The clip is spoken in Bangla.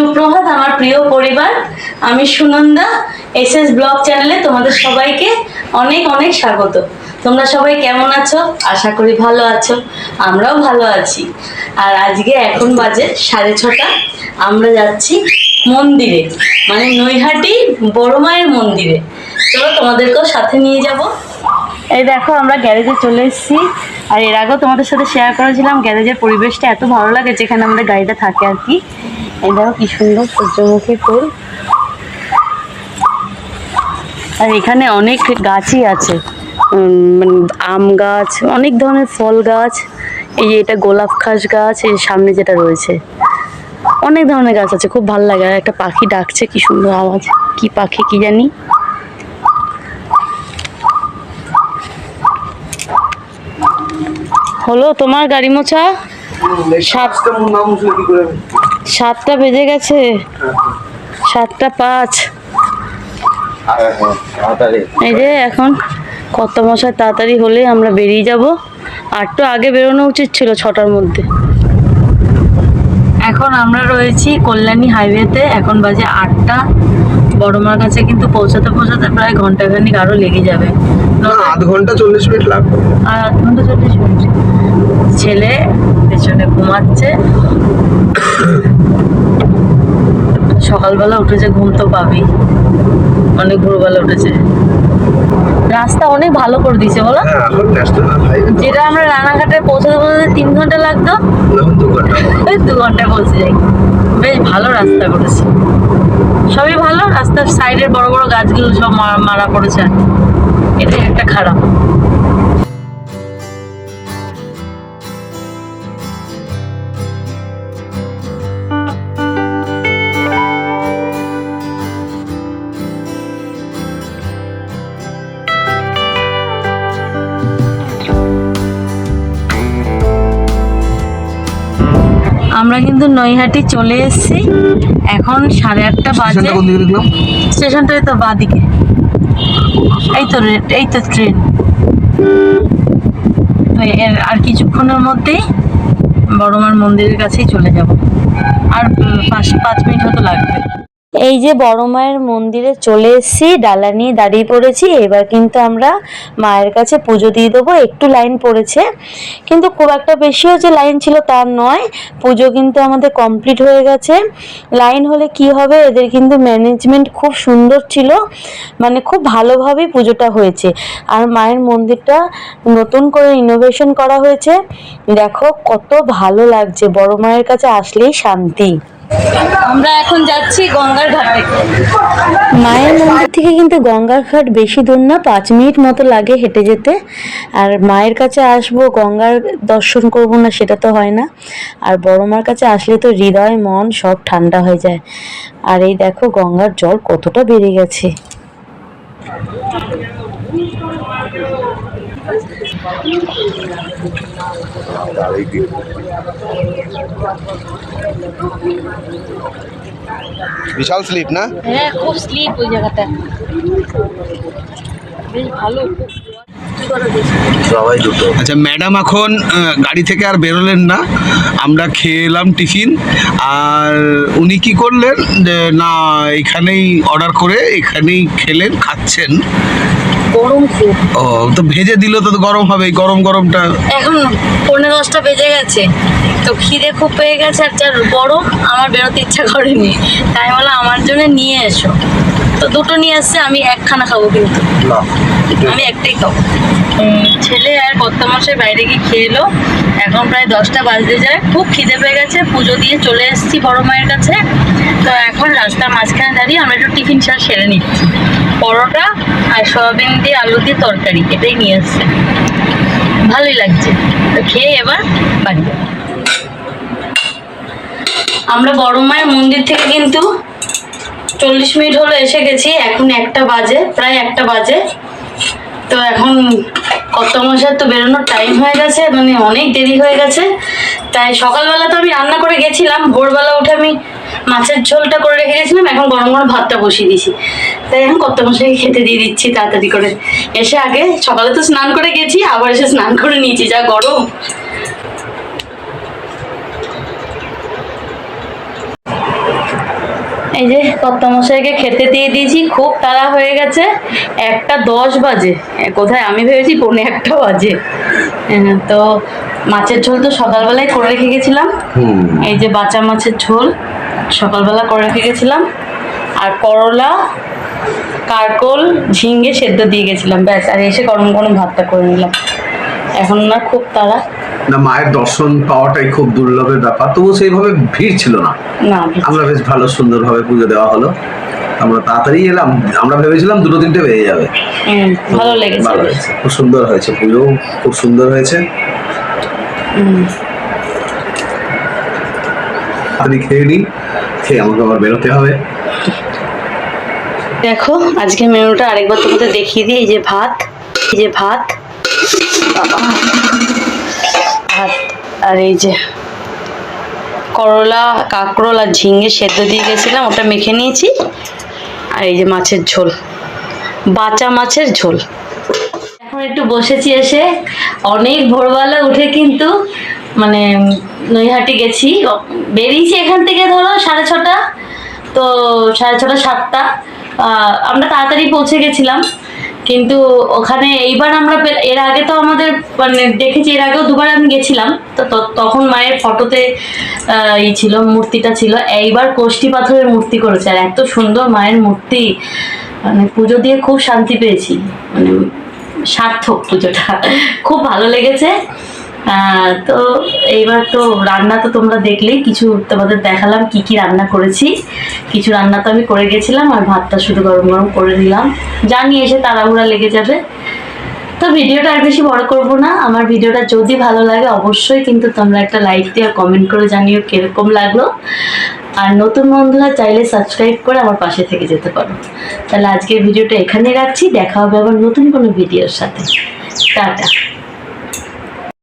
সুপ্রভাত, আমার প্রিয় পরিবার। আমি সুনন্দা এস এস ব্লগ চ্যানেলে তোমাদের সবাইকে অনেক অনেক স্বাগত। তোমরা সবাই কেমন আছো? আশা করি ভালো আছো। আমরাও ভালো আছি। আর আজকে এখন বাজে সাড়ে ছটা। আমরা যাচ্ছি মন্দিরে মানে নৈহাটি বড় মায়ের মন্দিরে। চলো তোমাদেরকেও সাথে নিয়ে যাব। এই দেখো, আমরা গ্যারেজে চলে এসেছি। আর এর আগেও তোমাদের সাথে শেয়ার করেছিলাম, গ্যারেজের পরিবেশটা এত ভালো লাগে যেখানে আমাদের গাড়িটা থাকে আর কি। এই দেখো কি সুন্দর সূর্যমুখী ফুল। আর এখানে অনেক গাছই আছে। মানে আম গাছ অনেক ধরনের ফল গাছ। এই যে এটা গোলাপ খাস গাছ এই সামনে যেটা রয়েছে। অনেক ধরনের গাছ আছে খুব ভালো লাগে। আর একটা পাখি ডাকছে কি সুন্দর আওয়াজ। কি পাখি কি জানি। হলো তোমার গাড়ি মোছা সাত সাতটা বেজে গেছে। সাতটা পাঁচ। এই যে এখন কত মশাই তাড়াতাড়ি হলে আমরা বেরিয়ে যাব। আর তো আগে বেরোনো উচিত ছিল ছটার মধ্যে। এখন আমরা রয়েছি কল্যাণী হাইওয়েতে। এখন বাজে আটটা। বড়মার কাছে কিন্তু পৌঁছাতে পৌঁছাতে প্রায় ঘন্টাখানিক আরও লেগে যাবে। আধ ঘণ্টা চল্লিশ মিনিট লাগবে। আর আধ ঘণ্টা চল্লিশ মিনিট। ছেলে পেছনে ঘুমাচ্ছে। সকালবেলা উঠেছে ঘুম তো পাবেই। অনেক ভোরবেলা উঠেছে। রাস্তা অনেক ভালো করে দিয়েছে বলো। হ্যাঁ যেটা আমরা রানাঘাটে পৌঁছাতে পৌঁছাতে তিন ঘণ্টা লাগতো। দু ঘণ্টা। ওই দু ঘন্টায় পৌঁছে যাই। বেশ ভালো রাস্তা করেছে। সবই ভালো রাস্তার সাইডের বড় বড় গাছগুলো সব মারা পড়েছে আর কি। এটাই একটা খারাপ। আমরা কিন্তু নৈহাটি চলে এসেছি। এখন সাড়ে আটটা বাজে। স্টেশনটা তো বাদিকে। এই তো রেট এই তো ট্রেন। তো এর আর কিছুক্ষণের মধ্যেই বড়মার মন্দিরের কাছেই চলে যাব। আর পাঁচ পাঁচ মিনিট হয়তো লাগবে। এই যে বড় মায়ের মন্দিরে চলে এসেছি, ডালা নিয়ে দাঁড়িয়ে পড়েছি। এবার কিন্তু আমরা মায়ের কাছে পুজো দিয়ে দেবো। একটু লাইন পড়েছে। কিন্তু খুব একটা বেশিও যে লাইন ছিল তার নয়। পুজো কিন্তু আমাদের কমপ্লিট হয়ে গেছে। লাইন হলে কি হবে? এদের কিন্তু ম্যানেজমেন্ট খুব সুন্দর ছিল। মানে খুব ভালোভাবেই পুজোটা হয়েছে। আর মায়ের মন্দিরটা নতুন করে ইনোভেশন করা হয়েছে। দেখো কত ভালো লাগছে। বড় মায়ের কাছে আসলেই শান্তি। আমরা এখন যাচ্ছি গঙ্গার ঘাটে। মায়ের মন্দির থেকে কিন্তু গঙ্গার ঘাট বেশি দূর না, পাঁচ মিনিট মতো লাগে হেঁটে যেতে। আর মায়ের কাছে আসব, গঙ্গার দর্শন করব না, সেটা তো হয় না। আর বড় মার কাছে আসলে তো হৃদয়, মন সব ঠান্ডা হয়ে যায়। আর এই দেখো, গঙ্গার জল কতটা বেড়ে গেছে। বিশাল স্লিপ না? হ্যাঁ খুব স্লিপ ওই জায়গাটা বেশ ভালো সবাই দুটো। আচ্ছা ম্যাডাম এখন গাড়ি থেকে আর বেরোলেন না। আমরা খেয়ে এলাম টিফিন। আর উনি কি করলেন যে না এখানেই অর্ডার করে এখানেই খেলেন খাচ্ছেন। গরম খুব। ও তো ভেজে দিল তো গরম হবে গরম গরমটা। এখন পনেরো দশটা বেজে গেছে। তো খিদে খুব পেয়ে গেছে আর যার গরম আমার বেরোতে ইচ্ছা করেনি। তাই বলে আমার জন্য নিয়ে এসো। তো দুটো নিয়ে আসছে আমি একখানা খাব কিন্তু। আমি একটাই খাব। ছেলে আর কর্তামশাই বাইরে গিয়ে খেয়ে এলো। এখন প্রায় দশটা বাজতে যায়। খুব খিদে পেয়ে গেছে। পুজো দিয়ে চলে এসেছি বড় মায়ের কাছে। তো এখন রাস্তার মাঝখানে দাঁড়িয়ে আমরা একটু টিফিন সার সেরে নিচ্ছি। পরোটা আর সয়াবিন দিয়ে আলু দিয়ে তরকারি এটাই নিয়ে এসছে। ভালোই লাগছে। তো খেয়ে এবার বাড়ি আমরা বড় মায়ের মন্দির থেকে কিন্তু চল্লিশ মিনিট হলো এসে গেছি। এখন একটা বাজে, প্রায় একটা বাজে। তো এখন কত মশার তো বেরোনোর টাইম হয়ে গেছে মানে অনেক দেরি হয়ে গেছে। তাই সকালবেলা তো আমি রান্না করে গেছিলাম, ভোরবেলা উঠে আমি মাছের ঝোলটা করে রেখে গেছিলাম, এখন গরম গরম ভাতটা বসিয়ে দিছি তাই এখন কত মশাইকে খেতে দিয়ে দিচ্ছি তাড়াতাড়ি করে। এসে আগে সকালে তো স্নান করে গেছি, আবার এসে স্নান করে নিয়েছি, যা গরম। এই যে কর্তামশাইকে খেতে দিয়ে দিয়েছি খুব তাড়া হয়ে গেছে। একটা দশ বাজে। কোথায়? আমি ভেবেছি পৌনে একটা বাজে। তো মাছের ঝোল তো সকালবেলায় করে রেখে গেছিলাম। এই যে বাঁচা মাছের ঝোল সকালবেলা করে রেখে গেছিলাম। আর করলা কারকোল ঝিঙ্গে সেদ্ধ দিয়ে গেছিলাম। ব্যাস আর এসে গরম গরম ভাতটা করে নিলাম। এখন না খুব তাড়া। না মায়ের দর্শন পাওয়াটাই খুব দুর্লভের ব্যাপার। তবু সেইভাবে ভিড় ছিল না। আমরা বেশ ভালো সুন্দরভাবে পুজো দেওয়া হলো। আমরা তাড়াতাড়ি এলাম। আমরা ভেবেছিলাম দুটো তিনটে বেজে যাবে। ভালো লেগেছে। ভালো খুব সুন্দর হয়েছে পুজো খুব সুন্দর হয়েছে। তাড়াতাড়ি খেয়ে নিই খেয়ে আমাকে আবার বেরোতে হবে। দেখো আজকে মেনুটা আরেকবার তোমাদের দেখিয়ে দিই। এই যে ভাত এই যে ভাত। বাবা, ভাত আর এই যে করলা, কাঁকরোল আর ঝিঙে সেদ্ধ দিয়ে গেছিলাম, ওটা মেখে নিয়েছি। আর এই যে মাছের ঝোল, বাঁচা মাছের ঝোল। এখন একটু বসেছি এসে, অনেক ভোরবেলা উঠে কিন্তু মানে নৈহাটি গেছি। বেরিয়েছি এখান থেকে ধরো সাড়ে ছটা, তো সাড়ে ছটা, সাতটা। আমরা তাড়াতাড়ি পৌঁছে গেছিলাম। কিন্তু ওখানে এইবার আমরা এর আগে তো আমাদের মানে দেখেছি, এর আগেও দুবার আমি গেছিলাম। তো তখন মায়ের ফটোতে ই ছিল, মূর্তিটা ছিল। এইবার কোষ্ঠী পাথরের মূর্তি করেছে। আর এত সুন্দর মায়ের মূর্তি। মানে পুজো দিয়ে খুব শান্তি পেয়েছি। মানে সার্থক পুজোটা। খুব ভালো লেগেছে। তো এইবার তো রান্না তো তোমরা দেখলেই কিছু তোমাদের দেখালাম কি কি রান্না করেছি। কিছু রান্না তো আমি করে গেছিলাম আর ভাতটা শুধু গরম গরম করে নিলাম। জানি এসে তাড়াহুড়া লেগে যাবে। তো ভিডিওটা আর বেশি বড় করব না। আমার ভিডিওটা যদি ভালো লাগে অবশ্যই কিন্তু তোমরা একটা লাইক দিয়ে কমেন্ট করে জানিও কীরকম লাগল। আর নতুন বন্ধুরা চাইলে সাবস্ক্রাইব করে আমার পাশে থেকে যেতে পারো। তাহলে আজকের ভিডিওটা এখানে রাখছি। দেখা হবে আবার নতুন কোনো ভিডিওর সাথে। টাটা।